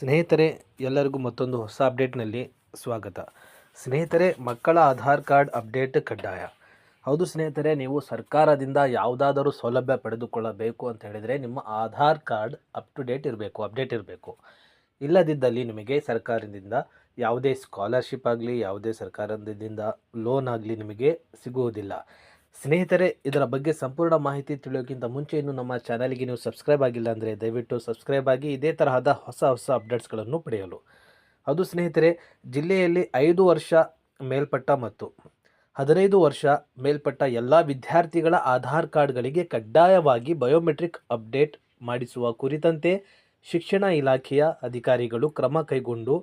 ಸ್ನೇಹಿತರೆ, ಎಲ್ಲರಿಗೂ ಮತ್ತೊಂದು ಹೊಸ ಅಪ್ಡೇಟ್ನಲ್ಲಿ ಸ್ವಾಗತ. ಸ್ನೇಹಿತರೆ, ಮಕ್ಕಳ ಆಧಾರ್ ಕಾರ್ಡ್ ಅಪ್ಡೇಟ್ ಕಡ್ಡಾಯ. ಹೌದು ಸ್ನೇಹಿತರೆ, ನೀವು ಸರ್ಕಾರದಿಂದ ಯಾವುದಾದರೂ ಸೌಲಭ್ಯ ಪಡೆದುಕೊಳ್ಳಬೇಕು ಅಂತ ಹೇಳಿದರೆ ನಿಮ್ಮ Aadhaar card up to date ಇರಬೇಕು, ಅಪ್ಡೇಟ್ ಇರಬೇಕು. ಇಲ್ಲದಿದ್ದಲ್ಲಿ ನಿಮಗೆ ಸರ್ಕಾರದಿಂದ ಯಾವುದೇ ಸ್ಕಾಲರ್ಶಿಪ್ ಆಗಲಿ, ಯಾವುದೇ ಸರ್ಕಾರದಿಂದ ಲೋನ್ ಆಗಲಿ ನಿಮಗೆ ಸಿಗುವುದಿಲ್ಲ. ಸ್ನೇಹಿತರೆ, ಇದರ ಬಗ್ಗೆ ಸಂಪೂರ್ಣ ಮಾಹಿತಿ ತಿಳಿಯೋಕ್ಕಿಂತ ಮುಂಚೆ ಇನ್ನು ನಮ್ಮ ಚಾನಲ್ಗೆ ನೀವು ಸಬ್ಸ್ಕ್ರೈಬ್ ಆಗಿಲ್ಲ ಅಂದರೆ ದಯವಿಟ್ಟು ಸಬ್ಸ್ಕ್ರೈಬ್ ಆಗಿ ಇದೇ ತರಹದ ಹೊಸ ಹೊಸ ಅಪ್ಡೇಟ್ಸ್ಗಳನ್ನು ಪಡೆಯಲು. ಅದು ಸ್ನೇಹಿತರೆ, ಜಿಲ್ಲೆಯಲ್ಲಿ ಐದು ವರ್ಷ ಮೇಲ್ಪಟ್ಟ ಮತ್ತು ಹದಿನೈದು ವರ್ಷ ಮೇಲ್ಪಟ್ಟ ಎಲ್ಲ ವಿದ್ಯಾರ್ಥಿಗಳ ಆಧಾರ್ ಕಾರ್ಡ್ಗಳಿಗೆ ಕಡ್ಡಾಯವಾಗಿ ಬಯೋಮೆಟ್ರಿಕ್ ಅಪ್ಡೇಟ್ ಮಾಡಿಸುವ ಕುರಿತಂತೆ ಶಿಕ್ಷಣ ಇಲಾಖೆಯ ಅಧಿಕಾರಿಗಳು ಕ್ರಮ ಕೈಗೊಂಡು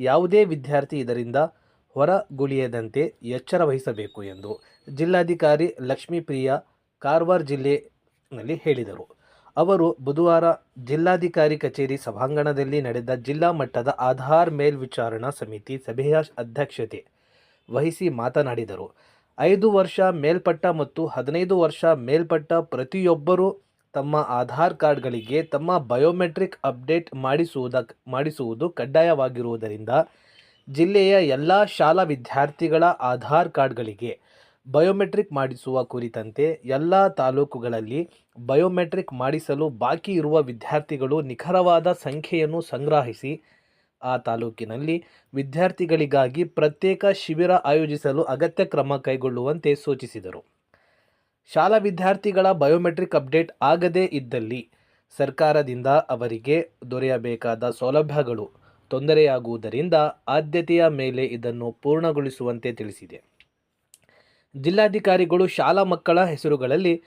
ಯಾವುದೇ ವಿದ್ಯಾರ್ಥಿ ಇದರಿಂದ ಹೊರಗುಳಿಯದಂತೆ ಎಚ್ಚರ ವಹಿಸಬೇಕು ಎಂದು ಜಿಲ್ಲಾಧಿಕಾರಿ ಲಕ್ಷ್ಮೀಪ್ರಿಯ ಕಾರವಾರ ಜಿಲ್ಲೆಯಲ್ಲಿ ಹೇಳಿದರು. ಅವರು ಬುಧವಾರ ಜಿಲ್ಲಾಧಿಕಾರಿ ಕಚೇರಿ ಸಭಾಂಗಣದಲ್ಲಿ ನಡೆದ ಜಿಲ್ಲಾ ಮಟ್ಟದ ಆಧಾರ್ ಮೇಲ್ವಿಚಾರಣಾ ಸಮಿತಿ ಸಭೆಯ ಅಧ್ಯಕ್ಷತೆ ವಹಿಸಿ ಮಾತನಾಡಿದರು. ಐದು ವರ್ಷ ಮೇಲ್ಪಟ್ಟ ಮತ್ತು ಹದಿನೈದು ವರ್ಷ ಮೇಲ್ಪಟ್ಟ ಪ್ರತಿಯೊಬ್ಬರೂ ತಮ್ಮ ಆಧಾರ್ ಕಾರ್ಡ್ಗಳಿಗೆ ತಮ್ಮ ಬಯೋಮೆಟ್ರಿಕ್ ಅಪ್ಡೇಟ್ ಮಾಡಿಸುವುದ ಮಾಡಿಸುವುದು ಕಡ್ಡಾಯವಾಗಿರುವುದರಿಂದ ಜಿಲ್ಲೆಯ ಎಲ್ಲ ಶಾಲಾ ವಿದ್ಯಾರ್ಥಿಗಳ ಆಧಾರ್ ಕಾರ್ಡ್ಗಳಿಗೆ ಬಯೋಮೆಟ್ರಿಕ್ ಮಾಡಿಸುವ ಕುರಿತಂತೆ ಎಲ್ಲ ತಾಲೂಕುಗಳಲ್ಲಿ ಬಯೋಮೆಟ್ರಿಕ್ ಮಾಡಿಸಲು ಬಾಕಿ ಇರುವ ವಿದ್ಯಾರ್ಥಿಗಳು ನಿಖರವಾದ ಸಂಖ್ಯೆಯನ್ನು ಸಂಗ್ರಹಿಸಿ, ಆ ತಾಲೂಕಿನಲ್ಲಿ ವಿದ್ಯಾರ್ಥಿಗಳಿಗಾಗಿ ಪ್ರತ್ಯೇಕ ಶಿಬಿರ ಆಯೋಜಿಸಲು ಅಗತ್ಯ ಕ್ರಮ ಕೈಗೊಳ್ಳುವಂತೆ ಸೂಚಿಸಿದರು. ಶಾಲಾ ವಿದ್ಯಾರ್ಥಿಗಳ ಬಯೋಮೆಟ್ರಿಕ್ ಅಪ್ಡೇಟ್ ಆಗದೇ ಇದ್ದಲ್ಲಿ ಸರ್ಕಾರದಿಂದ ಅವರಿಗೆ ದೊರೆಯಬೇಕಾದ ಸೌಲಭ್ಯಗಳು ತೊಂದರೆಯಾಗುವುದರಿಂದ ಆದ್ಯತೆಯ ಮೇಲೆ ಇದನ್ನು ಪೂರ್ಣಗೊಳಿಸುವಂತೆ ತಿಳಿಸಿದೆ. ಜಿಲ್ಲಾಧಿಕಾರಿಗಳು ಶಾಲಾ ಮಕ್ಕಳ ಹೆಸರುಗಳಲ್ಲಿ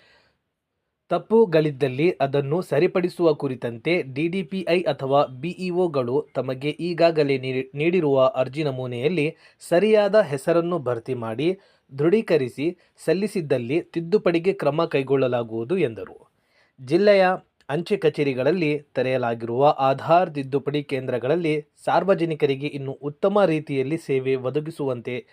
ತಪ್ಪುಗಳಿದ್ದಲ್ಲಿ ಅದನ್ನು ಸರಿಪಡಿಸುವ ಕುರಿತಂತೆ ಡಿಡಿಪಿಐ ಅಥವಾ ಬಿಇಒಗಳು ತಮಗೆ ಈಗಾಗಲೇ ನೀಡಿ- ನೀಡಿರುವ ಅರ್ಜಿ ನಮೂನೆಯಲ್ಲಿ ಸರಿಯಾದ ಹೆಸರನ್ನು ಭರ್ತಿ ಮಾಡಿ ದೃಢೀಕರಿಸಿ ಸಲ್ಲಿಸಿದ್ದಲ್ಲಿ ತಿದ್ದುಪಡಿಗೆ ಕ್ರಮ ಕೈಗೊಳ್ಳಲಾಗುವುದು ಎಂದರು. ಜಿಲ್ಲೆಯ ಅಂಚೆ ಕಚೇರಿಗಳಲ್ಲಿ ತೆರೆಯಲಾಗಿರುವ ಆಧಾರ್ ತಿದ್ದುಪಡಿ ಕೇಂದ್ರಗಳಲ್ಲಿ ಸಾರ್ವಜನಿಕರಿಗೆ ಇನ್ನು ಉತ್ತಮ ರೀತಿಯಲ್ಲಿ ಸೇವೆ ಒದಗಿಸುವಂತೆ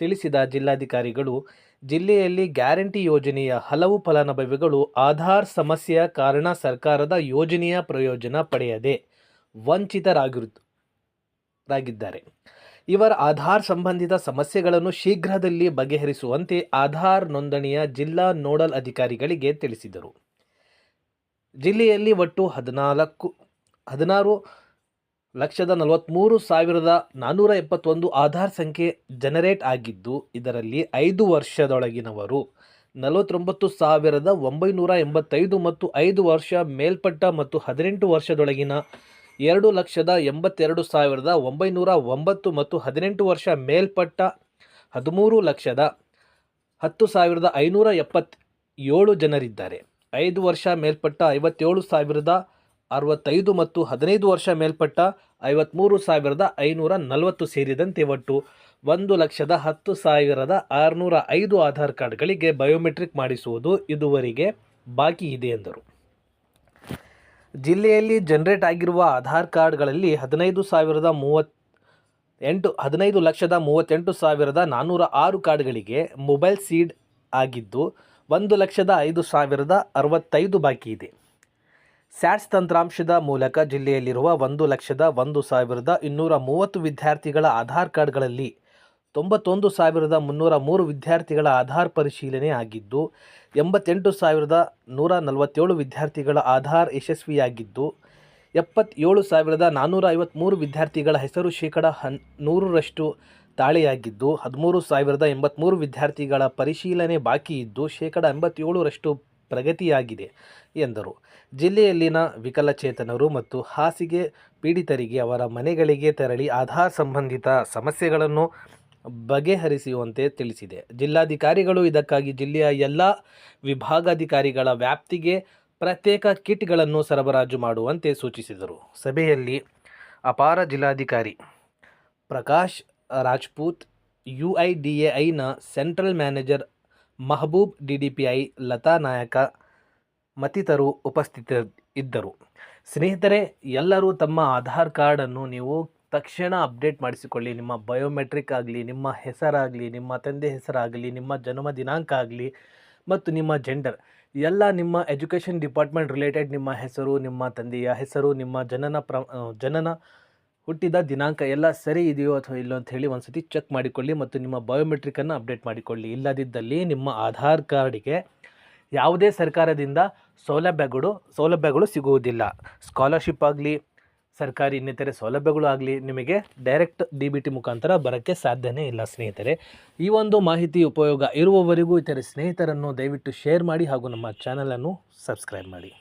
ತಿಳಿಸಿದ ಜಿಲ್ಲಾಧಿಕಾರಿಗಳು, ಜಿಲ್ಲೆಯಲ್ಲಿ ಗ್ಯಾರಂಟಿ ಯೋಜನೆಯ ಹಲವು ಫಲಾನುಭವಿಗಳು ಆಧಾರ್ ಸಮಸ್ಯೆಯ ಕಾರಣ ಸರ್ಕಾರದ ಯೋಜನೆಯ ಪ್ರಯೋಜನ ಪಡೆಯದೆ ವಂಚಿತರಾಗಿರುತ್ತಾರೆ ಇವರ ಆಧಾರ್ ಸಂಬಂಧಿತ ಸಮಸ್ಯೆಗಳನ್ನು ಶೀಘ್ರದಲ್ಲಿ ಬಗೆಹರಿಸುವಂತೆ ಆಧಾರ್ ನೋಂದಣಿಯ ಜಿಲ್ಲಾ ನೋಡಲ್ ಅಧಿಕಾರಿಗಳಿಗೆ ತಿಳಿಸಿದರು. ಜಿಲ್ಲೆಯಲ್ಲಿ ಒಟ್ಟು ಹದಿನಾಲ್ಕು, ಹದಿನಾರು ಲಕ್ಷದ ನಲವತ್ತ್ಮೂರು ಸಾವಿರದ ನಾನ್ನೂರ ಎಪ್ಪತ್ತೊಂದು ಆಧಾರ್ ಸಂಖ್ಯೆ ಜನರೇಟ್ ಆಗಿದ್ದು, ಇದರಲ್ಲಿ ಐದು ವರ್ಷದೊಳಗಿನವರು ನಲವತ್ತೊಂಬತ್ತು ಸಾವಿರದ ಒಂಬೈನೂರ ಎಂಬತ್ತೈದು ಮತ್ತು ಐದು ವರ್ಷ ಮೇಲ್ಪಟ್ಟ ಮತ್ತು ಹದಿನೆಂಟು ವರ್ಷದೊಳಗಿನ ಎರಡು ಲಕ್ಷದ ಎಂಬತ್ತೆರಡು ಸಾವಿರದ ಒಂಬೈನೂರ ಒಂಬತ್ತು ಮತ್ತು ಹದಿನೆಂಟು ವರ್ಷ ಮೇಲ್ಪಟ್ಟ ಹದಿಮೂರು ಲಕ್ಷದ ಹತ್ತು ಸಾವಿರದ ಐನೂರ ಎಪ್ಪತ್ತೇಳು ಜನರಿದ್ದಾರೆ. ಐದು ವರ್ಷ ಮೇಲ್ಪಟ್ಟ ಐವತ್ತೇಳು ಸಾವಿರದ ಅರವತ್ತೈದು ಮತ್ತು ಹದಿನೈದು ವರ್ಷ ಮೇಲ್ಪಟ್ಟ ಐವತ್ತ್ಮೂರು ಸಾವಿರದ ಐನೂರ ನಲವತ್ತು ಸೇರಿದಂತೆ ಒಟ್ಟು ಒಂದು ಲಕ್ಷದ ಹತ್ತು ಸಾವಿರದ ಆರುನೂರ ಐದು ಆಧಾರ್ ಕಾರ್ಡ್ಗಳಿಗೆ ಬಯೋಮೆಟ್ರಿಕ್ ಮಾಡಿಸುವುದು ಇದುವರೆಗೆ ಬಾಕಿ ಇದೆ, ಎಂದರು. ಜಿಲ್ಲೆಯಲ್ಲಿ ಜನರೇಟ್ ಆಗಿರುವ ಆಧಾರ್ ಕಾರ್ಡ್ಗಳಲ್ಲಿ ಹದಿನೈದು ಸಾವಿರದ ಮೂವತ್ತು ಎಂಟು, ಹದಿನೈದು ಲಕ್ಷದ ಮೂವತ್ತೆಂಟು ಸಾವಿರದ ನಾನ್ನೂರ ಆರು ಕಾರ್ಡ್ಗಳಿಗೆ ಮೊಬೈಲ್ ಸೀಡ್ ಆಗಿದ್ದು ಒಂದು ಲಕ್ಷದ ಐದು ಸಾವಿರದ ಅರವತ್ತೈದು ಬಾಕಿ ಇದೆ. ಸ್ಯಾಟ್ಸ್ ತಂತ್ರಾಂಶದ ಮೂಲಕ ಜಿಲ್ಲೆಯಲ್ಲಿರುವ ಒಂದು ಲಕ್ಷದ ಒಂದು ಸಾವಿರದ ಇನ್ನೂರ ಮೂವತ್ತು ವಿದ್ಯಾರ್ಥಿಗಳ ಆಧಾರ್ ಕಾರ್ಡ್ಗಳಲ್ಲಿ ತೊಂಬತ್ತೊಂದು ಸಾವಿರದ ಮುನ್ನೂರ ಮೂರು ವಿದ್ಯಾರ್ಥಿಗಳ ಆಧಾರ್ ಪರಿಶೀಲನೆ ಆಗಿದ್ದು, ಎಂಬತ್ತೆಂಟು ಸಾವಿರದ ನೂರ ನಲವತ್ತೇಳು ವಿದ್ಯಾರ್ಥಿಗಳ ಆಧಾರ್ ಯಶಸ್ವಿಯಾಗಿದ್ದು, ಎಪ್ಪತ್ತೇಳು ಸಾವಿರದ ನಾನ್ನೂರ ಐವತ್ತ್ಮೂರು ವಿದ್ಯಾರ್ಥಿಗಳ ಹೆಸರು ಶೇಕಡ ಹನ್, ನೂರರಷ್ಟು ತಾಳೆಯಾಗಿದ್ದು ಹದಿಮೂರು ಸಾವಿರದ ಎಂಬತ್ತ್ಮೂರು ವಿದ್ಯಾರ್ಥಿಗಳ ಪರಿಶೀಲನೆ ಬಾಕಿ ಇದ್ದು, ಶೇಕಡ ಎಂಬತ್ತೇಳರಷ್ಟು ಪ್ರಗತಿಯಾಗಿದೆ ಎಂದರು. ಜಿಲ್ಲೆಯಲ್ಲಿನ ವಿಕಲಚೇತನರು ಮತ್ತು ಹಾಸಿಗೆ ಪೀಡಿತರಿಗೆ ಅವರ ಮನೆಗಳಿಗೆ ತೆರಳಿ ಆಧಾರ್ ಸಂಬಂಧಿತ ಸಮಸ್ಯೆಗಳನ್ನು ಬಗೆಹರಿಸುವಂತೆ ತಿಳಿಸಿದೆ. ಜಿಲ್ಲಾಧಿಕಾರಿಗಳು ಇದಕ್ಕಾಗಿ ಜಿಲ್ಲೆಯ ಎಲ್ಲ ವಿಭಾಗಾಧಿಕಾರಿಗಳ ವ್ಯಾಪ್ತಿಗೆ ಪ್ರತ್ಯೇಕ ಕಿಟ್ಗಳನ್ನು ಸರಬರಾಜು ಮಾಡುವಂತೆ ಸೂಚಿಸಿದರು. ಸಭೆಯಲ್ಲಿ ಅಪಾರ ಜಿಲ್ಲಾಧಿಕಾರಿ Prakash Rajput U I D A ಐನ central manager Mehboob D D P I Lata Nayak ಮತ್ತಿತರರು ಉಪಸ್ಥಿತ ಇದ್ದರು ಸ್ನೇಹಿತರೆ, ಎಲ್ಲರೂ ತಮ್ಮ ಆಧಾರ್ ಕಾರ್ಡನ್ನು ನೀವು ತಕ್ಷಣ ಅಪ್ಡೇಟ್ ಮಾಡಿಸಿಕೊಳ್ಳಿ. ನಿಮ್ಮ ಬಯೋಮೆಟ್ರಿಕ್ ಆಗಲಿ, ನಿಮ್ಮ ಹೆಸರಾಗಲಿ, ನಿಮ್ಮ ತಂದೆ ಹೆಸರಾಗಲಿ, ನಿಮ್ಮ ಜನ್ಮ ದಿನಾಂಕ ಆಗಲಿ ಮತ್ತು ನಿಮ್ಮ ಜೆಂಡರ್, ಎಲ್ಲ ನಿಮ್ಮ ಎಜುಕೇಷನ್ ಡಿಪಾರ್ಟ್ಮೆಂಟ್ ರಿಲೇಟೆಡ್ ನಿಮ್ಮ ಹೆಸರು, ನಿಮ್ಮ ತಂದೆಯ ಹೆಸರು, ನಿಮ್ಮ ಜನನ ಪ್ರ ಜನನ ಹುಟ್ಟಿದ ದಿನಾಂಕ ಎಲ್ಲ ಸರಿ ಇದೆಯೋ ಅಥವಾ ಇಲ್ಲೋ ಅಂತ ಹೇಳಿ ಒಂದ್ಸತಿ ಚೆಕ್ ಮಾಡಿಕೊಳ್ಳಿ ಮತ್ತು ನಿಮ್ಮ ಬಯೋಮೆಟ್ರಿಕನ್ನು ಅಪ್ಡೇಟ್ ಮಾಡಿಕೊಳ್ಳಿ. ಇಲ್ಲದಿದ್ದಲ್ಲಿ ನಿಮ್ಮ ಆಧಾರ್ ಕಾರ್ಡಿಗೆ ಯಾವುದೇ ಸರ್ಕಾರದಿಂದ ಸೌಲಭ್ಯಗಳು ಸೌಲಭ್ಯಗಳು ಸಿಗುವುದಿಲ್ಲ. ಸ್ಕಾಲರ್ಶಿಪ್ ಆಗಲಿ, ಸರ್ಕಾರಿ ಇನ್ನಿತರೆ ಸೌಲಭ್ಯಗಳು ಆಗಲಿ ನಿಮಗೆ ಡೈರೆಕ್ಟ್ ಡಿ ಬಿ ಟಿ ಮುಖಾಂತರ ಬರೋಕ್ಕೆ ಸಾಧ್ಯನೇ ಇಲ್ಲ ಸ್ನೇಹಿತರೆ. ಈ ಒಂದು ಮಾಹಿತಿ ಉಪಯೋಗ ಇರುವವರೆಗೂ, ಇತರೆ ಸ್ನೇಹಿತರನ್ನು ದಯವಿಟ್ಟು ಶೇರ್ ಮಾಡಿ ಹಾಗೂ ನಮ್ಮ ಚಾನಲನ್ನು ಸಬ್ಸ್ಕ್ರೈಬ್ ಮಾಡಿ.